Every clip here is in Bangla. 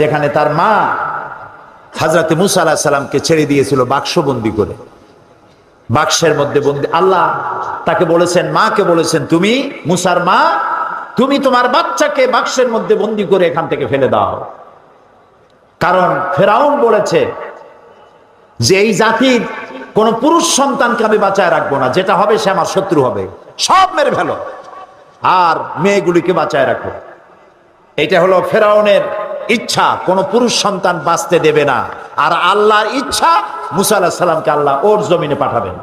যেখানে তার মা হাজরাতে মুসা আলাহ সাল্লামকে ছেড়ে দিয়েছিল বাক্সবন্দি করে। বাক্সের মধ্যে বন্দি। আল্লাহ তাকে বলেছেন, মাকে বলেছেন, তুমি মুসার মা, তুমি তোমার বাচ্চাকে বাক্সের মধ্যে বন্দি করে এখান থেকে ফেলে দাও। কারণ ফেরাউন বলেছে যে, এই জাতির কোন পুরুষ সন্তানকে আমি বাঁচায় রাখব না। যেটা হবে সে আমার শত্রু হবে। সব মেরে ফেলো। আর মেয়েগুলিকে বাঁচায় রাখো। এটা হলো ফেরাউনের ইচ্ছা, কোন পুরুষ সন্তান বাঁচতে দেবে না। আর আল্লাহর ইচ্ছা, মুসা আল্লাহ সাল্লামকে আল্লাহ ওর জমিনে পাঠাবেন।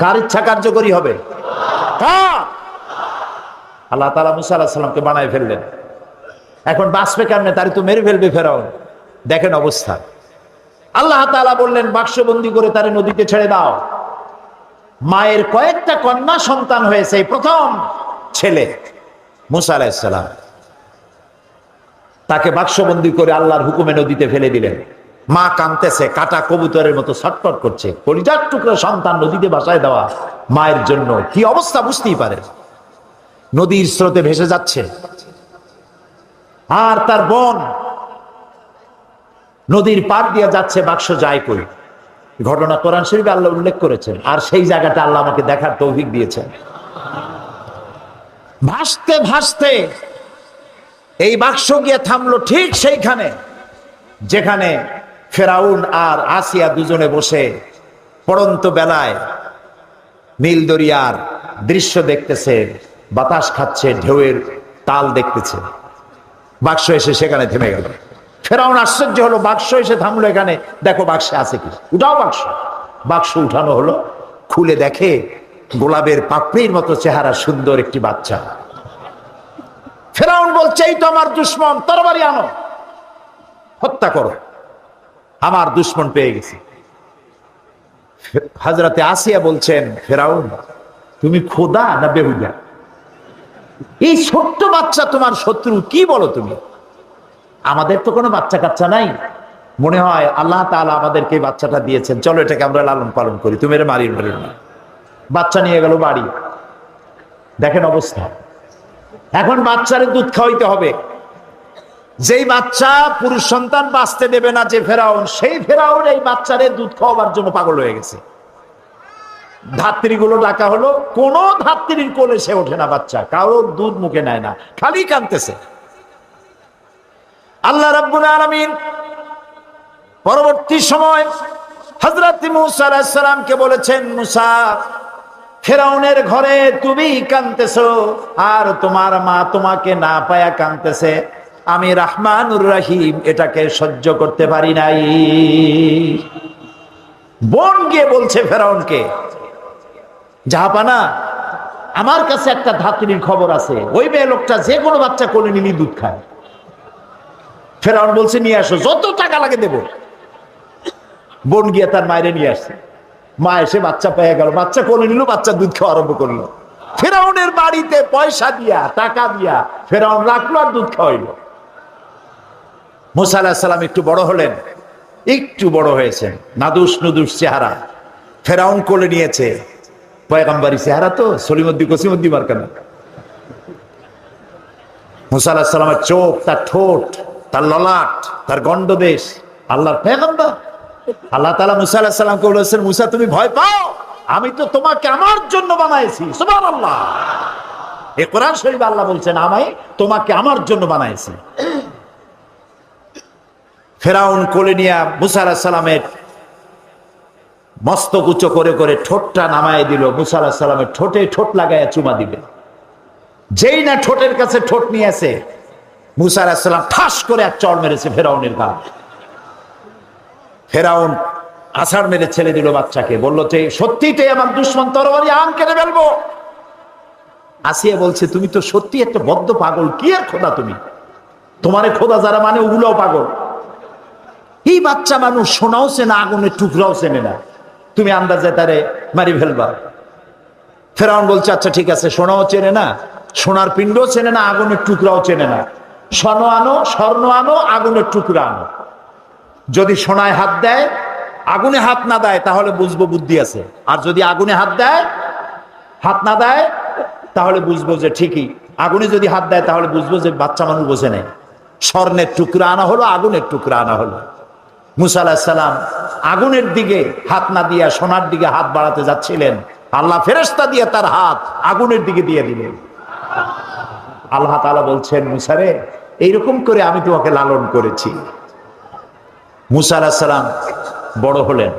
কার ইচ্ছা কার্যকরী হবে? আল্লাহ তালা মুসা আল্লাহ সাল্লামকে বানায় ফেললেন। এখন বাঁচবে কেমনে? তার তো মেরে ফেলবে ফেরাউন। দেখেন অবস্থা। আল্লাহ তালা বললেন, বাক্সবন্দি করে তারে নদীতে ছেড়ে দাও। মায়ের কয়েকটা কন্যা সন্তান হয়েছে প্রথম ছেলে মুসা আলাইসালাম তাকে বাক্সবন্দি করে আল্লাহর হুকুমে নদীতে ফেলে দিলেন। মা কানতেছে কাটা কবুতরের মতো ছটফট করছে। পরিজার টুকরো সন্তান নদীতে বাসায় দেওয়া মায়ের জন্য। কি অবস্থা বুঝতেই পারে নদীর স্রোতে ভেসে যাচ্ছে। আর তার বোন নদীর পার দিয়ে যাচ্ছে, বাক্স যায় কই? ঘটনা কোরআন শরীফে আল্লাহ উল্লেখ করেছেন। আর সেই জায়গাটা আল্লাহ আমাকে দেখার তৌফিক দিয়েছেন। ভাসতে ভাসতে এই বাক্স গিয়ে থামলো ঠিক সেইখানে, যেখানে ফেরাউন আর আসিয়া দুজনে বসে পড়ন্ত বেলায় নীল দরিয়ার দৃশ্য দেখতেছে, বাতাস খাচ্ছে, ঢেউয়ের তাল দেখতেছে। বাক্স এসে সেখানে থেমে গেল। ফেরাউন আশ্চর্য হলো, বাক্স এসে থামলো এখানে। দেখো বাক্সে আছে কি? উঠাও বাক্স। বাক্স উঠানো হলো, খুলে দেখে গোলাপের পাপড়ির মতো চেহারা সুন্দর একটি বাচ্চা। ফেরাউন বলছে, এই তো আমার দুশ্মন, তরবারি আনো। হত্যা করো। আমার দুশ্মন পেয়ে গেছি। হাজরাতে আসিয়া বলছেন, ফেরাউন, তুমি খোদা না বেহুদা? এই ছোট্ট বাচ্চা তোমার শত্রু, কি বলো তুমি? আমাদের তো কোনো বাচ্চা কাচ্চা নাই। মনে হয় আল্লাহ তাআলা আমাদেরকে বাচ্চাটা দিয়েছেন। চলো এটাকে আমরা লালন পালন করি। তুমি এর মারি মারি না। বাচ্চা নিয়ে গেল বাড়ি। দেখেন অবস্থা। এখন বাচ্চারে দুধ খাওয়াইতে হবে। যেই বাচ্চা পুরুষ সন্তান বাঁচতে দেবে না যে ফেরাউন, সেই ফেরাউন এই বাচ্চারে দুধ খাওয়াবার জন্য পাগল হয়ে গেছে। ধাত্রীগুলো ডাকা হলো, কোন ধাত্রীর কোলে সে ওঠে না বাচ্চা, কারোর দুধ মুখে নেয় না, খালি কানতেছে আল্লাহ রাব্বুল আলামিন পরবর্তী সময় হযরত মুসা আলাইহিস সালামকে বলেছেন, মুসা ফেরাউনের ঘরে তুমি কানতেছো আর তোমার মা তোমাকে না পায়া কানতেছে আমি রাহমানুর রাহিম এটাকে সহ্য করতে পারি নাই। বোন গিয়ে বলছে ফেরাউনকে, জাহাপানা, আমার কাছে একটা ধাত্রীর খবর আছে। ওই মেয়ে লোকটা যে কোনো বাচ্চা কোলে নিলি দুধ খায়। ফেরাউন বলছে, নিয়ে আসো, যত টাকা লাগে দেব। বোন গিয়ে তার মায়েরে নিয়ে আসছে। মা এসে বাচ্চা পেয়ে গেল। বাচ্চা কোলে নিল বাচ্চা দুধ খাওয়া আরম্ভ করল। ফেরাউনের বাড়িতে পয়সা দিয়া, টাকা দিয়া ফেরাউন রাখল আর দুধ খাওয়াইলো। মুসা আলাহ সাল্লাম একটু বড় হলেন, একটু বড় হয়েছেন, নাদুস নুদুস চেহারা। ফেরাউন কোলে নিয়েছে, পয়গাম্বারি চেহারা তো সলিমদ্দি কসিমদ্দি মার্কানা মুসা আলাহ সাল্লামের চোখ, তার ঠোঁট, তার ললাট, তার গন্ডদেশ আল্লাহর পেগম্বর আল্লাহ তালা মুসা আলাহ সাল্লামকে বলেছেন, মুসা, তুমি ভয় পাও? আমি তো তোমাকে আমার জন্য বানাইছি। আল্লাহ এ কোরআন শরীফ আল্লাহ বলছেন তোমাকে আমার জন্য ফেরাউন মুসা আলাহ সাল্লামের মস্তক উচ্চ করে করে ঠোঁটটা নামায় দিল। মুসা আলাহ সাল্লামের ঠোঁটে ঠোঁট লাগাইয়া চুমা দিবে যেই না ঠোঁটের কাছে ঠোঁট নিয়ে আসে মুসা আলাহ সাল্লাম ঠাস করে এক চড় মেরেছে ফেরাউনের গা। ফেরাউন আষাঢ় মেরে ছেড়ে দিল বাচ্চাকে। বলল যে সত্যিটাই আমার দুশ্মন তরবারি আম কেটে ফেলব? আসিয়া বলছে, তুমি তো সত্যি একটা বদ্ধ পাগল, কি আর খোদা তুমি? তোমারে খোদা যারা মানে ওগুলোও পাগল। এই বাচ্চা মানুষ সোনাও চেনে, আগুনের টুকরাও চেনে না। তুমি আন্দাজে তারে মারি ফেলবা। ফেরাউন বলছে আচ্ছা ঠিক আছে, সোনাও চেনে না, সোনার পিণ্ডও চেনে না, আগুনের টুকরাও চেনে না। স্বর্ণ আনো স্বর্ণ আনো, আগুনের টুকরা আনো। যদি সোনায় হাত দেয়, আগুনে হাত না দেয়, তাহলে বুঝব বুদ্ধি আছে। আর যদি আগুনে হাত দেয়, হাত না দেয়, তাহলে বুঝব যে ঠিকই। আগুনে যদি হাত দেয়, তাহলে বুঝব যে বাচ্চা মানুষ বোঝে নেই। স্বর্ণের টুকরা আনা হলো, আগুনের টুকরা আনা হলো। মুসা আলাহিসাল্লাম আগুনের দিকে হাত না দিয়া সোনার দিকে হাত বাড়াতে যাচ্ছিলেন। আল্লাহ ফেরেস্তা দিয়ে তার হাত আগুনের দিকে দিয়ে দিলেন। আল্লাহ তালা বলছেন মুসারে এইরকম করে আমি তোমাকে লালন করেছি। মুসা আলাহ সালাম বড় হলেন।